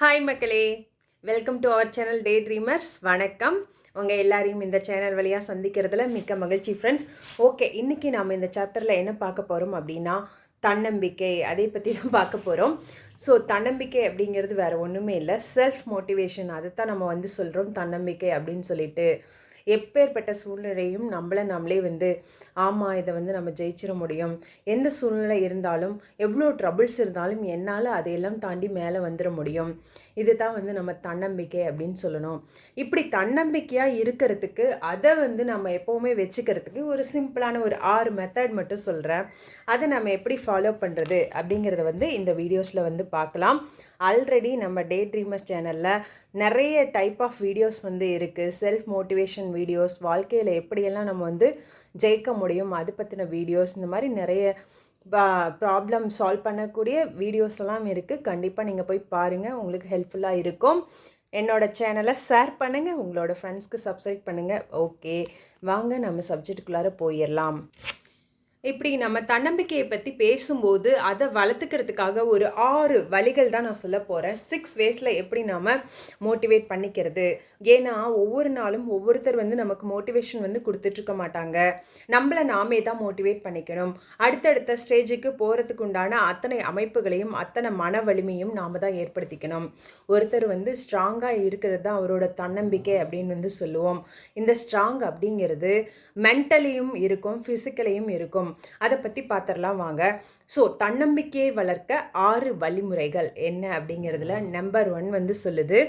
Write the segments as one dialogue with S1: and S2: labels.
S1: Hi மக்களே. Welcome to our channel day dreamers வணக்கம். உங்கள் எல்லாரையும் இந்த சேனல் வழியாக சந்திக்கிறதுல மிக்க மகிழ்ச்சி ஃப்ரெண்ட்ஸ் ஓகே இன்றைக்கி நாம் இந்த சாப்டரில் என்ன பார்க்க போகிறோம் அப்படின்னா தன்னம்பிக்கை. அதை பற்றி தான் பார்க்க போகிறோம் ஸோ தன்னம்பிக்கை அப்படிங்கிறது வேறு ஒன்றுமே இல்லை. செல்ஃப் மோட்டிவேஷன் அதை தான் நம்ம வந்து சொல்கிறோம் தன்னம்பிக்கை அப்படின்னு சொல்லிட்டு. எப்பேற்பட்ட சூழ்நிலையும் நம்மளை நம்மளே வந்து ஆமாம் இதை வந்து நம்ம ஜெயிச்சிட முடியும். எந்த சூழ்நிலை இருந்தாலும் எவ்வளோ ட்ரபிள்ஸ் இருந்தாலும் என்னால் அதையெல்லாம் தாண்டி மேலே வந்துட முடியும். இது தான் வந்து நம்ம தன்னம்பிக்கை அப்படின்னு சொல்லணும். இப்படி தன்னம்பிக்கையாக இருக்கிறதுக்கு அதை வந்து நம்ம எப்போவுமே வச்சுக்கிறதுக்கு ஒரு சிம்பிளான ஒரு ஆறு மெத்தட் மட்டும் சொல்கிறேன் அதை நம்ம எப்படி ஃபாலோ பண்ணுறது அப்படிங்கிறத வந்து இந்த வீடியோஸில் வந்து பார்க்கலாம். ஆல்ரெடி நம்ம டே ட்ரீமர்ஸ் சேனலில் நிறைய டைப் ஆஃப் வீடியோஸ் வந்து இருக்குது செல்ஃப் மோட்டிவேஷன் வீடியோஸ் வாழ்க்கையில் எப்படியெல்லாம் நம்ம வந்து ஜெயிக்க முடியும் அது பற்றின வீடியோஸ் இந்த மாதிரி நிறைய ப்ராப்ளம் சால்வ் பண்ணக்கூடிய வீடியோஸ் எல்லாம் இருக்குது கண்டிப்பாக நீங்கள் போய் பாருங்கள் உங்களுக்கு ஹெல்ப்ஃபுல்லாக இருக்கும். என்னோடய சேனலை ஷேர் பண்ணுங்கள் உங்களோட ஃப்ரெண்ட்ஸ்க்கு சப்ஸ்கிரைப் பண்ணுங்கள் ஓகே வாங்க நம்ம சப்ஜெக்டுக்குள்ளார போயிடலாம். இப்படி நம்ம தன்னம்பிக்கையை பற்றி பேசும்போது அதை வளர்த்துக்கிறதுக்காக ஒரு ஆறு வழிகள் தான் நான் சொல்ல போகிறேன் சிக்ஸ் வேஸில் எப்படி நாம் மோட்டிவேட் பண்ணிக்கிறது? ஏன்னா ஒவ்வொரு நாளும் ஒவ்வொருத்தர் வந்து நமக்கு மோட்டிவேஷன் வந்து கொடுத்துட்ருக்க மாட்டாங்க. நம்மளை நாமே தான் மோட்டிவேட் பண்ணிக்கணும். அடுத்தடுத்த ஸ்டேஜுக்கு போகிறதுக்கு உண்டான அத்தனை அமைப்புகளையும் அத்தனை மன வலிமையும் நாம் தான் ஏற்படுத்திக்கணும். ஒருத்தர் வந்து ஸ்ட்ராங்காக இருக்கிறது தான் அவரோட தன்னம்பிக்கை அப்படின்னு வந்து சொல்லுவோம். இந்த ஸ்ட்ராங் அப்படிங்கிறது மென்டலியும் இருக்கும் ஃபிசிக்கலையும் இருக்கும். அதை பற்றி பார்த்துடலாம் வாங்க. ஸோ தன்னம்பிக்கையை வளர்க்க ஆறு வழிமுறைகள் என்ன அப்படிங்கிறதுல நம்பர் ஒன் வந்து சொல்லுது.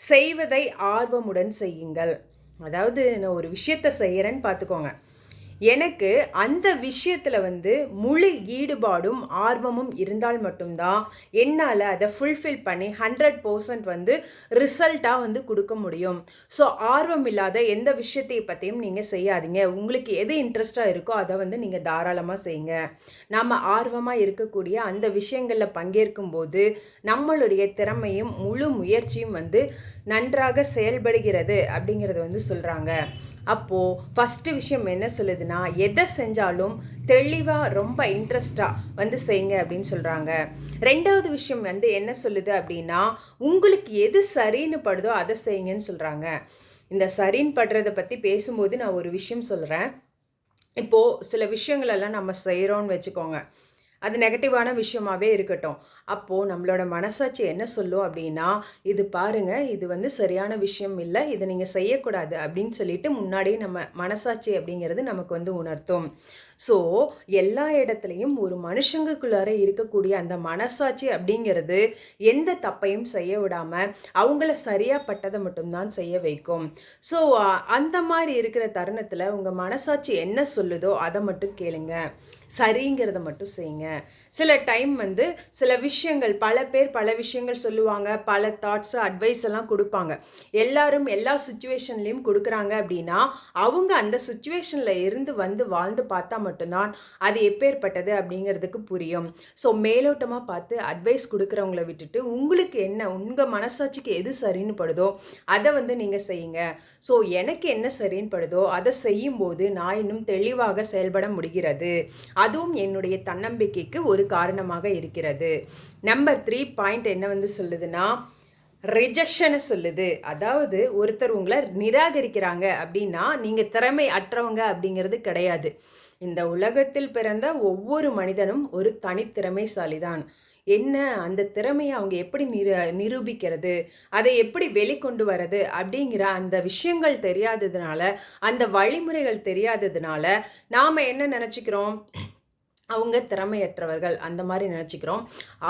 S1: செய்வதை ஆர்வமுடன் செய்யுங்கள். அதாவது நான் ஒரு விஷயத்தை செய்கிறேன்னு பார்த்துக்கோங்க எனக்கு அந்த விஷயத்தில் வந்து முழு ஈடுபாடும் ஆர்வமும் இருந்தால் மட்டும்தான் என்னால் அதை ஃபுல்ஃபில் பண்ணி ஹண்ட்ரட் பர்சன்ட் வந்து ரிசல்ட்டாக வந்து கொடுக்க முடியும். ஸோ ஆர்வம் இல்லாத எந்த விஷயத்தை பற்றியும் நீங்கள் செய்யாதீங்க. உங்களுக்கு எது இன்ட்ரெஸ்ட்டாக இருக்கோ அதை வந்து நீங்கள் தாராளமாக செய்யுங்க நம்ம ஆர்வமாக இருக்கக்கூடிய அந்த விஷயங்களில் பங்கேற்கும் போது நம்மளுடைய திறமையும் முழு முயற்சியும் வந்து நன்றாக செயல்படுகிறது அப்படிங்கிறத வந்து சொல்கிறாங்க அப்போது ஃபஸ்ட்டு விஷயம் என்ன சொல்லுதுன்னா எதை செஞ்சாலும் தெளிவாக ரொம்ப இன்ட்ரெஸ்டாக வந்து செய்யுங்க அப்படின்னு சொல்கிறாங்க ரெண்டாவது விஷயம் வந்து என்ன சொல்லுது அப்படின்னா உங்களுக்கு எது சரின்னு படுதோ அதை செய்யுங்கன்னு சொல்கிறாங்க இந்த சரின்னு படுறதை பற்றி பேசும்போது நான் ஒரு விஷயம் சொல்கிறேன் இப்போது சில விஷயங்களெல்லாம் நம்ம செய்கிறோன்னு வச்சுக்கோங்க. அது நெகட்டிவான விஷயமாவே இருக்கட்டும். அப்போது நம்மளோட மனசாட்சி என்ன சொல்லும் அப்படின்னா இது பாருங்கள் இது வந்து சரியான விஷயம் இல்லை இதை நீங்கள் செய்யக்கூடாது அப்படின்னு சொல்லிட்டு முன்னாடியே நம்ம மனசாட்சி அப்படிங்கிறது நமக்கு வந்து உணர்த்தும். ஸோ எல்லா இடத்துலையும் ஒரு மனுஷங்களுக்குள்ளார இருக்கக்கூடிய அந்த மனசாட்சி அப்படிங்கிறது எந்த தப்பையும் செய்ய விடாமல் அவங்கள சரியாக பட்டதை மட்டும்தான் செய்ய வைக்கும். ஸோ அந்த மாதிரி இருக்கிற தருணத்தில் உங்கள் மனசாட்சி என்ன சொல்லுதோ அதை மட்டும் கேளுங்க. சரிங்கிறத மட்டும் செய்யுங்க. சில டைம் வந்து சில விஷயங்கள் பல பேர் பல விஷயங்கள் சொல்லுவாங்க பல தாட்ஸ் அட்வைஸ் எல்லாம் கொடுப்பாங்க. எல்லாரும் எல்லா சுச்சுவேஷன்லேயும் கொடுக்குறாங்க அப்படின்னா அவங்க அந்த சுச்சுவேஷனில் இருந்து வந்து வாழ்ந்து பார்த்தா மட்டும்தான் அது எப்பேற்பட்டது அப்படிங்கிறதுக்கு புரியும். ஸோ மேலோட்டமாக பார்த்து அட்வைஸ் கொடுக்குறவங்கள விட்டுட்டு உங்களுக்கு என்ன உங்கள் மனசாட்சிக்கு எது சரின்னு படுதோ அதை வந்து நீங்கள் செய்யுங்க. ஸோ எனக்கு என்ன சரின்னு படுதோ அதை செய்யும்போது நான் இன்னும் தெளிவாக செயல்பட முடிகிறது. அதுவும் என்னுடைய தன்னம்பிக்கைக்கு ஒரு காரணமாக இருக்கிறது. நம்பர் த்ரீ பாயிண்ட் என்ன வந்து சொல்லுதுன்னா ரிஜெக்ஷனை சொல்லுது. அதாவது ஒருத்தர் உங்களை நிராகரிக்கிறாங்க அப்படின்னா நீங்கள் திறமை அற்றவங்க அப்படிங்கிறது கிடையாது. இந்த உலகத்தில் பிறந்த ஒவ்வொரு மனிதனும் ஒரு தனித்திறமைசாலி தான் என்ன? அந்த திறமையை அவங்க எப்படி நிரு நிரூபிக்கிறது? அதை எப்படி வெளிக்கொண்டு வர்றது? அப்படிங்கிற அந்த விஷயங்கள் தெரியாததுனால அந்த வழிமுறைகள் தெரியாததுனால நாம் என்ன நினச்சிக்கிறோம்? அவங்க திறமையற்றவர்கள். அந்த மாதிரி நினச்சிக்கிறோம்.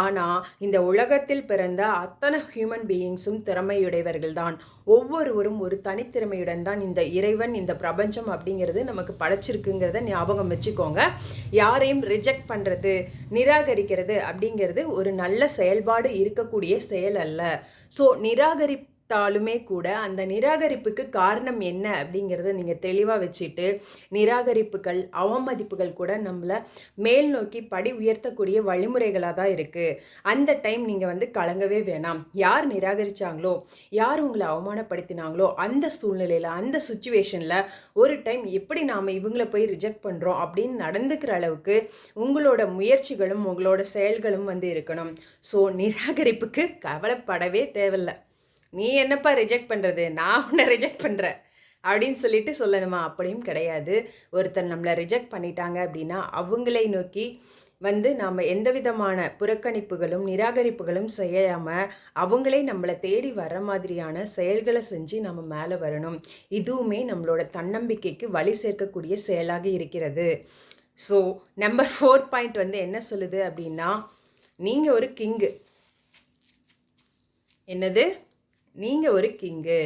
S1: ஆனால் இந்த உலகத்தில் பிறந்த அத்தனை ஹியூமன் பீயிங்ஸும் திறமையுடையவர்கள் தான். ஒவ்வொருவரும் ஒரு தனித்திறமையுடன் தான் இந்த இறைவன் இந்த பிரபஞ்சம் அப்படிங்கிறது நமக்கு படைச்சிருக்குங்கிறத ஞாபகம் வச்சுக்கோங்க. யாரையும் ரிஜெக்ட் பண்ணுறது நிராகரிக்கிறது அப்படிங்கிறது ஒரு நல்ல செயல்பாடு இருக்கக்கூடிய செயல் அல்ல. ஸோ நிராகரி தாலுமே கூட அந்த நிராகரிப்புக்கு காரணம் என்ன அப்படிங்கிறத நீங்கள் தெளிவாக வச்சுட்டு நிராகரிப்புகள் அவமதிப்புகள் கூட நம்மளை மேல் நோக்கி படி உயர்த்தக்கூடிய வழிமுறைகளாக தான் இருக்குது அந்த டைம் நீங்கள் வந்து கலங்கவே வேணாம். யார் நிராகரித்தாங்களோ யார் உங்களை அவமானப்படுத்தினாங்களோ அந்த சூழ்நிலையில் அந்த சுச்சுவேஷனில் ஒரு டைம் எப்படி நாம் இவங்களை போய் ரிஜெக்ட் பண்ணுறோம் அப்படின்னு நடந்துக்கிற அளவுக்கு உங்களோட முயற்சிகளும் உங்களோட செயல்களும் வந்து இருக்கணும். ஸோ நிராகரிப்புக்கு கவலைப்படவே தேவையில்லை. நீ என்னப்பா ரிஜெக்ட் பண்ணுறது நான் உன்னை ரிஜெக்ட் பண்ணுறேன் அப்படின்னு சொல்லிட்டு சொல்லணுமா? அப்படியும் கிடையாது. ஒருத்தர் நம்மளை ரிஜெக்ட் பண்ணிட்டாங்க அப்படின்னா அவங்களை நோக்கி வந்து நாம் எந்த விதமான புறக்கணிப்புகளும் நிராகரிப்புகளும் செய்யாமல் அவங்களே நம்மளை தேடி வர மாதிரியான செயல்களை செஞ்சு நம்ம மேலே வரணும். இதுவுமே நம்மளோட தன்னம்பிக்கைக்கு வழி சேர்க்கக்கூடிய செயலாக இருக்கிறது. ஸோ நம்பர் ஃபோர் பாயிண்ட் வந்து என்ன சொல்லுது அப்படின்னா நீங்கள் ஒரு கிங்கு என்னது? நீங்கள் ஒரு கிங்கு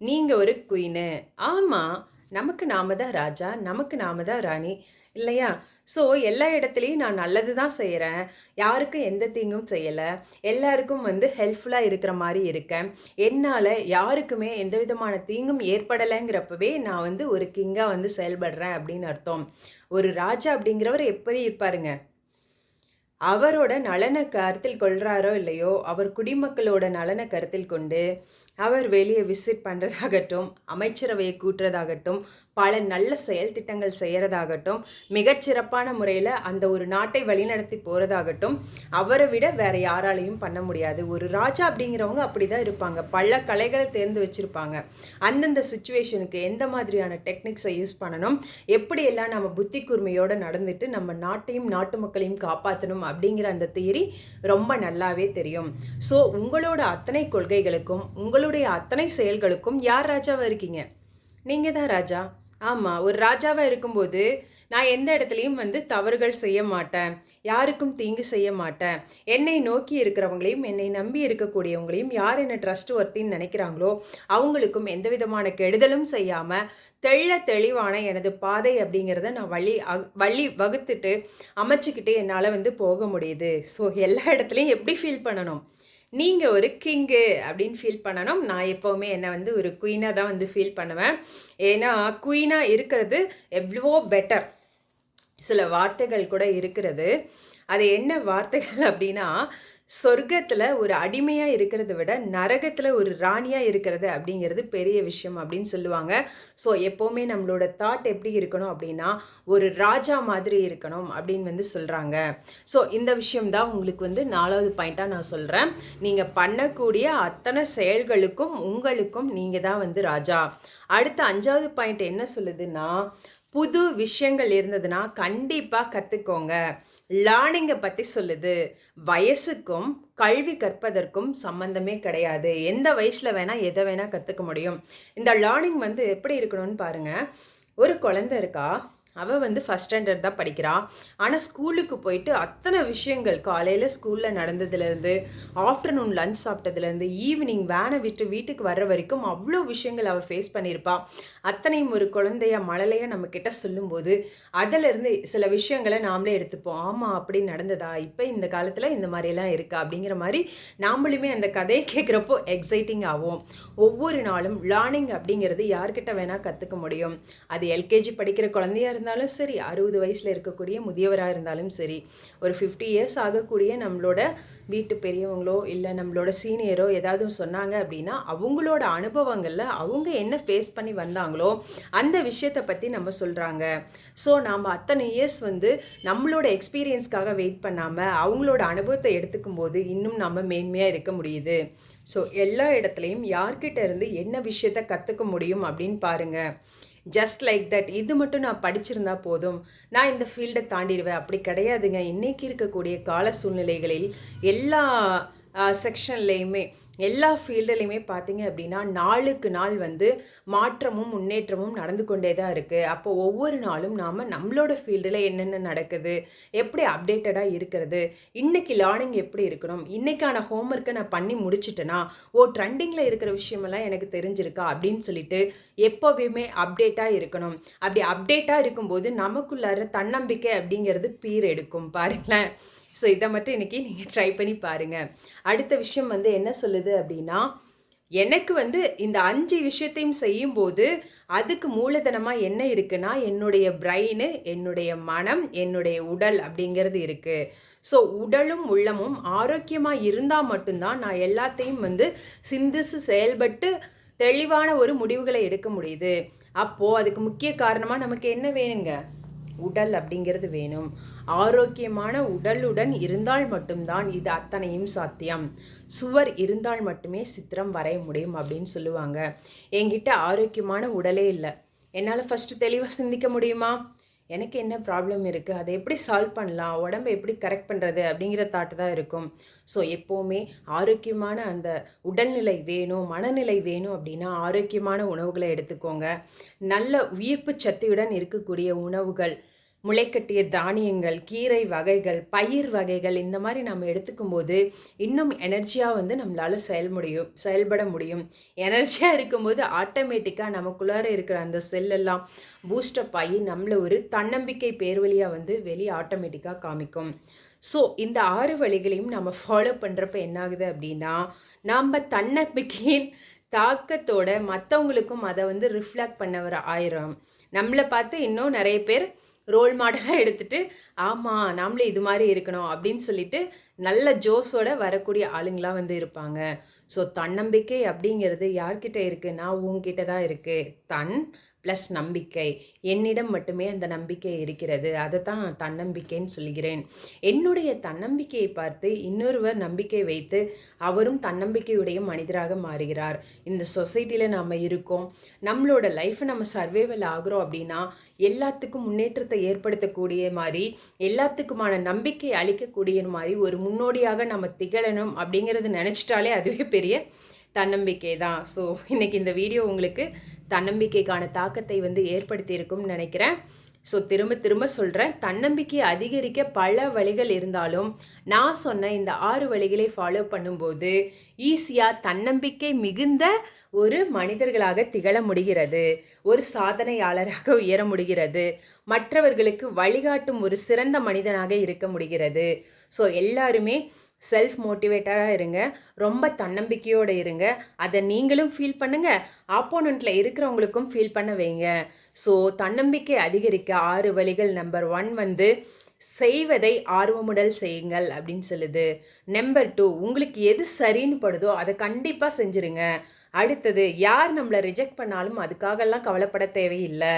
S1: நீங்கள் ஒரு குயினு ஆமாம் நமக்கு நாம தான் ராஜா நமக்கு நாம தான் ராணி இல்லையா? ஸோ எல்லா இடத்துலையும் நான் நல்லது தான் செய்கிறேன் யாருக்கும் எந்த தீங்கும் செய்யலை. எல்லாருக்கும் வந்து ஹெல்ப்ஃபுல்லாக இருக்கிற மாதிரி இருக்கேன். என்னால் யாருக்குமே எந்த விதமான தீங்கும் ஏற்படலைங்கிறப்பவே நான் வந்து ஒரு கிங்காக வந்து செயல்படுறேன் அப்படின்னு அர்த்தம். ஒரு ராஜா அப்படிங்கிறவர் எப்படி இருப்பாருங்க? அவரோட நலனை கருத்தில் கொள்கிறாரோ இல்லையோ அவர் குடிமக்களோட நலனை கருத்தில் கொண்டு அவர் வெளியே விசிட் பண்ணுறதாகட்டும் அமைச்சரவையை கூட்டுறதாகட்டும் பல நல்ல செயல் திட்டங்கள் செய்கிறதாகட்டும் மிகச்சிறப்பான முறையில் அந்த ஒரு நாட்டை வழிநடத்தி போகிறதாகட்டும் அவரை விட வேறு யாராலையும் பண்ண முடியாது. ஒரு ராஜா அப்படிங்கிறவங்க அப்படி தான் இருப்பாங்க. பல கலைகளை தேர்ந்து வச்சுருப்பாங்க. அந்தந்த சுச்சுவேஷனுக்கு எந்த மாதிரியான டெக்னிக்ஸை யூஸ் பண்ணணும்? எப்படியெல்லாம் நம்ம புத்தி கூர்மையோடு நடந்துட்டு நம்ம நாட்டையும் நாட்டு மக்களையும் காப்பாற்றணும் அப்படிங்கிற அந்த தியரி ரொம்ப நல்லாவே தெரியும். ஸோ உங்களோட அத்தனை கொள்கைகளுக்கும் உங்களுடைய அத்தனை செயல்களுக்கும் யார் ராஜாவாக இருக்கீங்க? நீங்கள் தான் ராஜா. ஆமாம் ஒரு ராஜாவாக இருக்கும்போது நான் எந்த இடத்துலையும் வந்து தவறுகள் செய்ய மாட்டேன். யாருக்கும் தீங்கு செய்ய மாட்டேன். என்னை நோக்கி இருக்கிறவங்களையும் என்னை நம்பி இருக்கக்கூடியவங்களையும் யார் என்ன ட்ரஸ்ட் ஒர்த்தின்னு நினைக்கிறாங்களோ அவங்களுக்கும் எந்த விதமான கெடுதலும் செய்யாமல் தெள்ள தெளிவான எனது பாதை அப்படிங்கிறத நான் வழி வழி வகுத்துட்டு அமைச்சிக்கிட்டு என்னால் வந்து போக முடியுது. ஸோ எல்லா இடத்துலையும் எப்படி ஃபீல் பண்ணணும்? நீங்கள் ஒரு கிங்கு அப்படின்னு ஃபீல் பண்ணணும். நான் எப்போவுமே என்னை வந்து ஒரு குயினாக தான் வந்து ஃபீல் பண்ணுவேன். ஏன்னா குயினாக இருக்கிறது எவ்வளோ பெட்டர் சில வார்த்தைகள் கூட இருக்கிறது. அது என்ன வார்த்தைகள் அப்படின்னா சொர்க்கத்தில் ஒரு அடிமையாக இருக்கிறத விட நரகத்தில் ஒரு ராணியாக இருக்கிறது அப்படிங்கிறது பெரிய விஷயம் அப்படின்னு சொல்லுவாங்க. ஸோ எப்போவுமே நம்மளோட தாட் எப்படி இருக்கணும் அப்படின்னா ஒரு ராஜா மாதிரி இருக்கணும் அப்படின்னு வந்து சொல்கிறாங்க ஸோ இந்த விஷயம் தான் உங்களுக்கு வந்து நாலாவது பாயிண்ட்டாக நான் சொல்கிறேன் நீங்கள் பண்ணக்கூடிய அத்தனை செயல்களுக்கும் உங்களுக்கும் நீங்கள் தான் வந்து ராஜா. அடுத்த அஞ்சாவது பாயிண்ட் என்ன சொல்லுதுன்னா புது விஷயங்கள் இருந்ததுன்னா கண்டிப்பாக கற்றுக்கோங்க லேர்னிங்கை பற்றி சொல்லுது. வயசுக்கும் கல்வி கற்பதற்கும் சம்மந்தமே கிடையாது. எந்த வயசில் வேணால் எதை வேணால் கற்றுக்க முடியும். இந்த லேர்னிங் வந்து எப்படி இருக்கணும்னு பாருங்கள் ஒரு குழந்த இருக்கா அவள் வந்து ஃபஸ்ட் ஸ்டாண்டர்ட் தான் படிக்கிறாள் ஆனால் ஸ்கூலுக்கு போயிட்டு அத்தனை விஷயங்கள் காலையில் ஸ்கூலில் நடந்ததுலேருந்து ஆஃப்டர்நூன் லஞ்ச் சாப்பிட்டதுலேருந்து ஈவினிங் வேனை விட்டு வீட்டுக்கு வர்ற வரைக்கும் அவ்வளோ விஷயங்கள் அவள் ஃபேஸ் பண்ணியிருப்பாள் அத்தனையும் ஒரு குழந்தைய மழலையாக நம்மக்கிட்ட சொல்லும்போது அதிலிருந்து சில விஷயங்களை நாமளே எடுத்துப்போம். ஆமாம் அப்படி நடந்ததா? இப்போ இந்த காலத்தில் இந்த மாதிரியெல்லாம் இருக்கா அப்படிங்கிற மாதிரி நாமளுமே அந்த கதையை கேட்குறப்போ எக்ஸைட்டிங் ஆகும் ஒவ்வொரு நாளும் லேர்னிங் அப்படிங்கிறது யார்கிட்ட வேணால் கற்றுக்க முடியும். அது எல்கேஜி படிக்கிற குழந்தையாக இருந்தாலும் சரி அறுபது வயசில் இருக்கக்கூடிய முதியவராக இருந்தாலும் சரி ஒரு ஃபிஃப்டி இயர்ஸ் ஆகக்கூடிய நம்மளோட வீட்டு பெரியவங்களோ இல்லை நம்மளோட சீனியரோ ஏதாவது சொன்னாங்க அப்படின்னா அவங்களோட அனுபவங்களில் அவங்க என்ன ஃபேஸ் பண்ணி வந்தாங்களோ அந்த விஷயத்தை பற்றி நம்ம சொல்கிறாங்க ஸோ நாம் அத்தனை இயர்ஸ் வந்து நம்மளோட எக்ஸ்பீரியன்ஸ்க்காக வெயிட் பண்ணாமல் அவங்களோட அனுபவத்தை எடுத்துக்கும் போது இன்னும் நம்ம மேன்மையாக இருக்க முடியுது. ஸோ எல்லா இடத்துலையும் யார்கிட்ட இருந்து என்ன விஷயத்த கற்றுக்க முடியும் அப்படின்னு பாருங்கள் ஜஸ்ட் லைக் தட் இது மட்டும் நான் படிச்சிருந்தா போதும். நான் இந்த ஃபீல்டை தாண்டிடுவேன். அப்படி கிடையாதுங்க. இன்றைக்கி இருக்கக்கூடிய கால சூழ்நிலைகளில் எல்லா செக்ஷன்லேயுமே எல்லா ஃபீல்டுலேயுமே பார்த்தீங்க அப்படின்னா நாளுக்கு நாள் வந்து மாற்றமும் முன்னேற்றமும் நடந்து கொண்டே தான் இருக்குது அப்போ ஒவ்வொரு நாளும் நாம் நம்மளோட ஃபீல்டில் என்னென்ன நடக்குது எப்படி அப்டேட்டடாக இருக்கிறது இன்றைக்கி லேர்னிங் எப்படி இருக்கணும் இன்றைக்கான ஹோம்ஒர்க்கை நான் பண்ணி முடிச்சிட்டேனா ஓ ட்ரெண்டிங்கில் இருக்கிற விஷயமெல்லாம் எனக்கு தெரிஞ்சிருக்கா அப்படின்னு சொல்லிட்டு எப்போவுமே அப்டேட்டாக இருக்கணும். அப்படி அப்டேட்டாக இருக்கும்போது நமக்குள்ளார தன்னம்பிக்கை அப்படிங்கிறது பீர் எடுக்கும் பாருங்களேன். ஸோ இதை மட்டும் இன்றைக்கி நீங்கள் ட்ரை பண்ணி பாருங்கள் அடுத்த விஷயம் வந்து என்ன சொல்லுது அப்படின்னா எனக்கு வந்து இந்த அஞ்சு விஷயத்தையும் செய்யும்போது அதுக்கு மூலதனமாக என்ன இருக்குன்னா என்னுடைய பிரெயின் என்னுடைய மனம் என்னுடைய உடல் அப்படிங்கிறது இருக்குது ஸோ உடலும் உள்ளமும் ஆரோக்கியமாக இருந்தால் மட்டும்தான் நான் எல்லாத்தையும் வந்து சிந்திச்சு செயல்பட்டு தெளிவான ஒரு முடிவுகளை எடுக்க முடியுது. அப்போது அதுக்கு முக்கிய காரணமாக நமக்கு என்ன வேணுங்க? உடல் அப்படிங்கிறது வேணும். ஆரோக்கியமான உடலுடன் இருந்தால் மட்டும்தான் இது அத்தனையும் சாத்தியம். சுவர் இருந்தால் மட்டுமே சித்திரம் வரைய முடியும் அப்படின்னு சொல்லுவாங்க. என்கிட்ட ஆரோக்கியமான உடலே இல்லை. என்னால் ஃபஸ்ட்டு தெளிவாக சிந்திக்க முடியுமா? எனக்கு என்ன ப்ராப்ளம் இருக்குது அதை எப்படி சால்வ் பண்ணலாம்? உடம்பை எப்படி கரெக்ட் பண்ணுறது அப்படிங்கிற தாட்டு தான் இருக்கும். ஸோ எப்போவுமே ஆரோக்கியமான அந்த உடல்நிலை வேணும் மனநிலை வேணும் அப்படின்னா ஆரோக்கியமான உணவுகளை எடுத்துக்கோங்க. நல்ல உயிர்ப்பு சக்தியுடன் இருக்கக்கூடிய உணவுகள் முளைக்கட்டிய தானியங்கள் கீரை வகைகள் பயிர் வகைகள் இந்த மாதிரி நம்ம எடுத்துக்கும் போது இன்னும் எனர்ஜியாக வந்து நம்மளால் செயல் முடியும் செயல்பட முடியும். எனர்ஜியாக இருக்கும்போது ஆட்டோமேட்டிக்காக நமக்குள்ளார இருக்கிற அந்த செல்லெல்லாம் பூஸ்டப் ஆகி நம்மளை ஒரு தன்னம்பிக்கை பேர் வழியாக வந்து வெளியே ஆட்டோமேட்டிக்காக காமிக்கும். ஸோ இந்த ஆறு வழிகளையும் நம்ம ஃபாலோ பண்ணுறப்ப என்னாகுது அப்படின்னா நம்ம தன்னம்பிக்கையின் தாக்கத்தோட மற்றவங்களுக்கும் அதை வந்து ரிஃப்ளெக்ட் பண்ணவர் ஆயிரம் நம்மளை பார்த்து இன்னும் நிறைய பேர் ரோல் மாடலாக எடுத்துகிட்டு ஆமாம் நாமளே இது மாதிரி இருக்கணும் அப்படின்னு சொல்லிட்டு நல்ல ஜோஸோட வரக்கூடிய ஆளுங்களாக வந்து இருப்பாங்க. ஸோ தன்னம்பிக்கை அப்படிங்கிறது யார்கிட்ட இருக்குன்னா உங்ககிட்ட தான் இருக்குது தன் ப்ளஸ் நம்பிக்கை. என்னிடம் மட்டுமே அந்த நம்பிக்கை இருக்கிறது. அதை தான் தன்னம்பிக்கைன்னு சொல்கிறேன் என்னுடைய தன்னம்பிக்கையை பார்த்து இன்னொருவர் நம்பிக்கை வைத்து அவரும் தன்னம்பிக்கையுடைய மனிதராக மாறுகிறார். இந்த சொசைட்டியில் நாம் இருக்கோம். நம்மளோட லைஃப்பை நம்ம சர்வேவல் ஆகிறோம் அப்படின்னா எல்லாத்துக்கும் முன்னேற்றத்தை ஏற்படுத்தக்கூடிய மாதிரி எல்லாத்துக்குமான நம்பிக்கை அளிக்கக்கூடிய மாதிரி ஒரு முன்னோடியாக நம்ம திகழணும் அப்படிங்கிறது நினச்சிட்டாலே அதுவே பெரிய தன்னம்பிக்கை தான் ஸோ இன்றைக்கி இந்த வீடியோ உங்களுக்கு தன்னம்பிக்கைக்கான தாக்கத்தை வந்து ஏற்படுத்தியிருக்கும்னு நினைக்கிறேன். ஸோ திரும்ப திரும்ப சொல்கிறேன் தன்னம்பிக்கையை அதிகரிக்க பல வழிகள் இருந்தாலும் நான் சொன்ன இந்த ஆறு வழிகளை ஃபாலோ பண்ணும்போது ஈஸியாக தன்னம்பிக்கை மிகுந்த ஒரு மனிதர்களாக திகழ முடிகிறது. ஒரு சாதனையாளராக உயர முடிகிறது. மற்றவர்களுக்கு வழிகாட்டும் ஒரு சிறந்த மனிதனாக இருக்க முடிகிறது. ஸோ எல்லாருமே செல்ஃப் மோட்டிவேட்டடாக இருங்க. ரொம்ப தன்னம்பிக்கையோடு இருங்க. அதை நீங்களும் ஃபீல் பண்ணுங்கள் ஆப்போனண்ட்டில் இருக்கிறவங்களுக்கும் ஃபீல் பண்ண வைங்க. ஸோ தன்னம்பிக்கை அதிகரிக்க ஆறு வழிகள். நம்பர் ஒன் வந்து செய்வதை ஆர்வமுடல் செய்யுங்கள் அப்படின்னு சொல்லுது. நம்பர் டூ உங்களுக்கு எது சரின்னு படுதோ அதை கண்டிப்பாக செஞ்சுருங்க. அடுத்தது யார் நம்மளை ரிஜெக்ட் பண்ணாலும் அதுக்காகலாம் கவலைப்பட தேவையில்லை.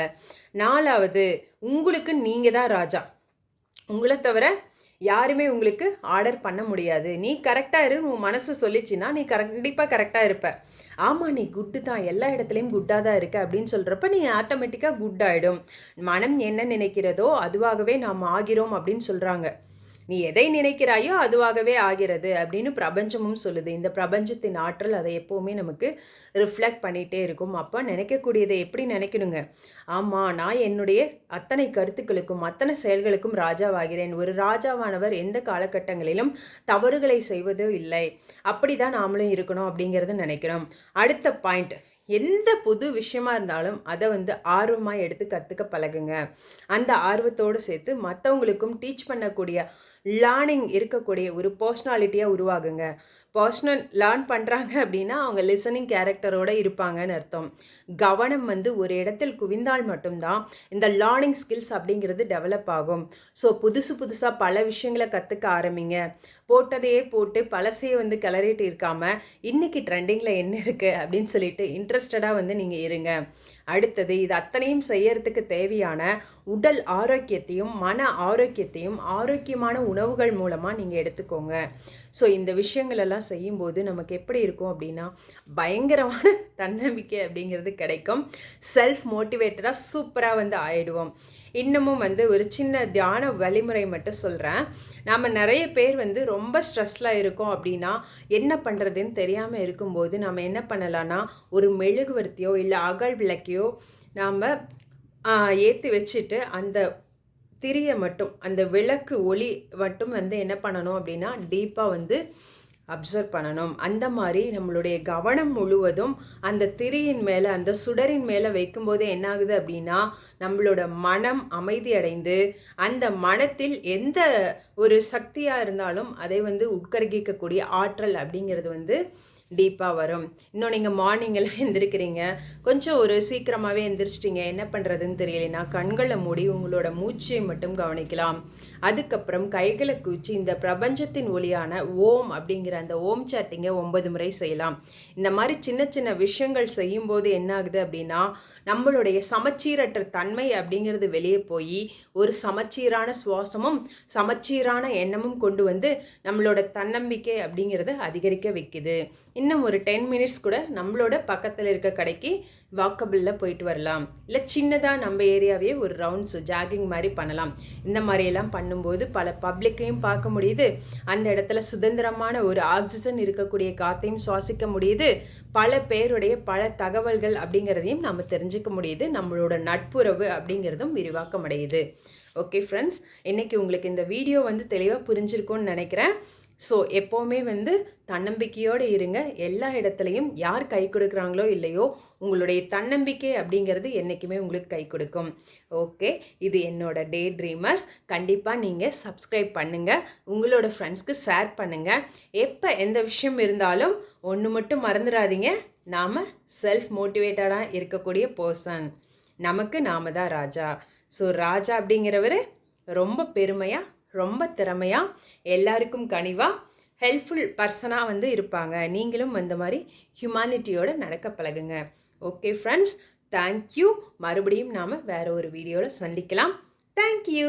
S1: நாலாவது உங்களுக்கு நீங்கள் தான் ராஜா. உங்களை தவிர யாருமே உங்களுக்கு ஆர்டர் பண்ண முடியாது. நீ கரெக்டாக இரு உன் மனசு சொல்லிச்சுன்னா நீ கண்டிப்பாக கரெக்டாக இருப்ப. ஆமாம் நீ குட்டு தான். எல்லா இடத்துலையும் குட்டாக தான் இருக்க அப்படின்னு சொல்கிறப்ப நீ ஆட்டோமேட்டிக்காக குட் ஆகிடும் மனம் என்ன நினைக்கிறதோ அதுவாகவே நாம் ஆகிறோம் அப்படின்னு சொல்கிறாங்க நீ எதை நினைக்கிறாயோ அதுவாகவே ஆகிறது அப்படின்னு பிரபஞ்சமும் சொல்லுது. இந்த பிரபஞ்சத்தின் ஆற்றல் அதை எப்போவுமே நமக்கு ரிஃப்ளெக்ட் பண்ணிகிட்டே இருக்கும். அப்போ நினைக்கக்கூடியதை எப்படி நினைக்கணுங்க? ஆமாம் நான் என்னுடைய அத்தனை கருத்துக்களுக்கும் அத்தனை செயல்களுக்கும் ராஜாவாகிறேன். ஒரு ராஜாவானவர் எந்த காலகட்டங்களிலும் தவறுகளை செய்வதோ இல்லை. அப்படி தான் நாமளும் இருக்கணும் அப்படிங்கிறத நினைக்கிறோம். அடுத்த பாயிண்ட் எந்த புது விஷயமா இருந்தாலும் அதை வந்து ஆர்வமாக எடுத்து கற்றுக்க பழகுங்க. அந்த ஆர்வத்தோடு சேர்த்து மற்றவங்களுக்கும் டீச் பண்ணக்கூடிய லேர்னிங் இருக்கக்கூடிய ஒரு பர்சனாலிட்டியாக உருவாகுங்க. பர்சனல் லேர்ன் பண்ணுறாங்க அப்படின்னா அவங்க லிசனிங் கேரக்டரோடு இருப்பாங்கன்னு அர்த்தம். கவனம் வந்து ஒரு இடத்தில் குவிந்தால் மட்டும்தான் இந்த லேர்னிங் ஸ்கில்ஸ் அப்படிங்கிறது டெவலப் ஆகும். ஸோ புதுசு புதுசாக பல விஷயங்களை கற்றுக்க ஆரம்பிங்க. போட்டதையே போட்டு பழசையே வந்து கிளறிட்டு இருக்காமல் இன்றைக்கி ட்ரெண்டிங்கில் என்ன இருக்குது அப்படின்னு சொல்லிட்டு இன்ட்ரெஸ்டடாக வந்து நீங்கள் இருங்க. அடுத்தது இது அத்தனையும் செய்யறதுக்கு தேவையான உடல் ஆரோக்கியத்தையும் மன ஆரோக்கியத்தையும் ஆரோக்கியமான உணவுகள் மூலமாக நீங்கள் எடுத்துக்கோங்க. ஸோ இந்த விஷயங்களெல்லாம் செய்யும்போது நமக்கு எப்படி இருக்கும் அப்படின்னா பயங்கரமான தன்னம்பிக்கை அப்படிங்கிறது கிடைக்கும். செல்ஃப் மோட்டிவேட்டடாக சூப்பராக வந்து ஆயிடுவோம். இன்னமும் வந்து ஒரு சின்ன தியான வழிமுறை மட்டும் சொல்கிறேன் நாம் நிறைய பேர் வந்து ரொம்ப ஸ்ட்ரெஸ்ஸில் இருக்கோம் அப்படின்னா என்ன பண்ணுறதுன்னு தெரியாமல் இருக்கும்போது நம்ம என்ன பண்ணலான்னா ஒரு மெழுகுவர்த்தியோ இல்லை அகல் விளக்கையோ நாம் ஏற்றி வச்சுட்டு அந்த திரிய மட்டும் அந்த விளக்கு ஒளி மட்டும் வந்து என்ன பண்ணணும் அப்படின்னா டீப்பாக வந்து அப்சர்வ் பண்ணணும். அந்த மாதிரி நம்மளுடைய கவனம் முழுவதும் அந்த திரியின் மேலே அந்த சுடரின் மேலே வைக்கும்போது என்ன ஆகுது அப்படின்னா நம்மளோட மனம் அமைதி அடைந்து அந்த மனத்தில் எந்த ஒரு சக்தியாக இருந்தாலும் அதை வந்து உட்கருகிக்கக்கூடிய ஆற்றல் அப்படிங்கிறது வந்து டீப்பாக வரும். இன்னும் நீங்கள் மார்னிங்கில் எழுந்திருக்கிறீங்க கொஞ்சம் ஒரு சீக்கிரமாகவே எந்திரிச்சிட்டிங்க. என்ன பண்ணுறதுன்னு தெரியலைன்னா கண்களை மூடி உங்களோட மூச்சை மட்டும் கவனிக்கலாம். அதுக்கப்புறம் கைகளை கூச்சி இந்த பிரபஞ்சத்தின் ஒளியான ஓம் அப்படிங்கிற அந்த ஓம் சாட்டிங்கை ஒன்பது முறை செய்யலாம். இந்த மாதிரி சின்ன சின்ன விஷயங்கள் செய்யும்போது என்ன ஆகுது அப்படின்னா நம்மளுடைய சமச்சீரற்ற தன்மை அப்படிங்கிறது வெளியே போய் ஒரு சமச்சீரான சுவாசமும் சமச்சீரான எண்ணமும் கொண்டு வந்து நம்மளோட தன்னம்பிக்கை அப்படிங்கிறத அதிகரிக்க வைக்குது. இன்னும் ஒரு டென் மினிட்ஸ் கூட நம்மளோட பக்கத்தில் இருக்க கடைக்கு வாக்கபிளில் போயிட்டு வரலாம். இல்லை சின்னதாக நம்ம ஏரியாவே ஒரு ரவுண்ட்ஸ் ஜாகிங் மாதிரி பண்ணலாம். இந்த மாதிரியெல்லாம் பண்ணும்போது பல பப்ளிக்கையும் பார்க்க முடியுது. அந்த இடத்துல சுதந்திரமான ஒரு ஆக்சிஜன் இருக்கக்கூடிய காற்றையும் சுவாசிக்க முடியுது. பல பேருடைய பல தகவல்கள் அப்படிங்கிறதையும் நம்ம தெரிஞ்சுக்க முடியுது. நம்மளோட நட்புறவு அப்படிங்கிறதும் விரிவாக்கமடையுது. ஓகே ஃப்ரெண்ட்ஸ் இன்றைக்கி உங்களுக்கு இந்த வீடியோ வந்து தெளிவாக புரிஞ்சிருக்கும்னு நினைக்கிறேன். ஸோ எப்போவுமே வந்து தன்னம்பிக்கையோடு இருங்க. எல்லா இடத்துலையும் யார் கை கொடுக்குறாங்களோ இல்லையோ உங்களுடைய தன்னம்பிக்கை அப்படிங்கிறது என்றைக்குமே உங்களுக்கு கை கொடுக்கும். ஓகே இது என்னோட டே ட்ரீமர்ஸ் கண்டிப்பாக நீங்கள் சப்ஸ்கிரைப் பண்ணுங்கள் உங்களோட ஃப்ரெண்ட்ஸ்க்கு ஷேர் பண்ணுங்கள் எப்போ எந்த விஷயம் இருந்தாலும் ஒன்று மட்டும் மறந்துடாதீங்க. நாம் செல்ஃப் மோட்டிவேட்டடாக இருக்கக்கூடிய பர்சன் நமக்கு நாம தான் ராஜா. ஸோ ராஜா அப்படிங்கிறவர் ரொம்ப பெருமையாக ரொம்ப திறமையாக எல்லாருக்கும் கனிவாக ஹெல்ப்ஃபுல் பர்சனாக வந்து இருப்பாங்க. நீங்களும் இந்த மாதிரி ஹியூமானிட்டியோடு நடக்க பழகுங்க. ஓகே ஃப்ரெண்ட்ஸ் தேங்க்யூ மறுபடியும் நாம் வேறு ஒரு வீடியோவில் சந்திக்கலாம். தேங்க்யூ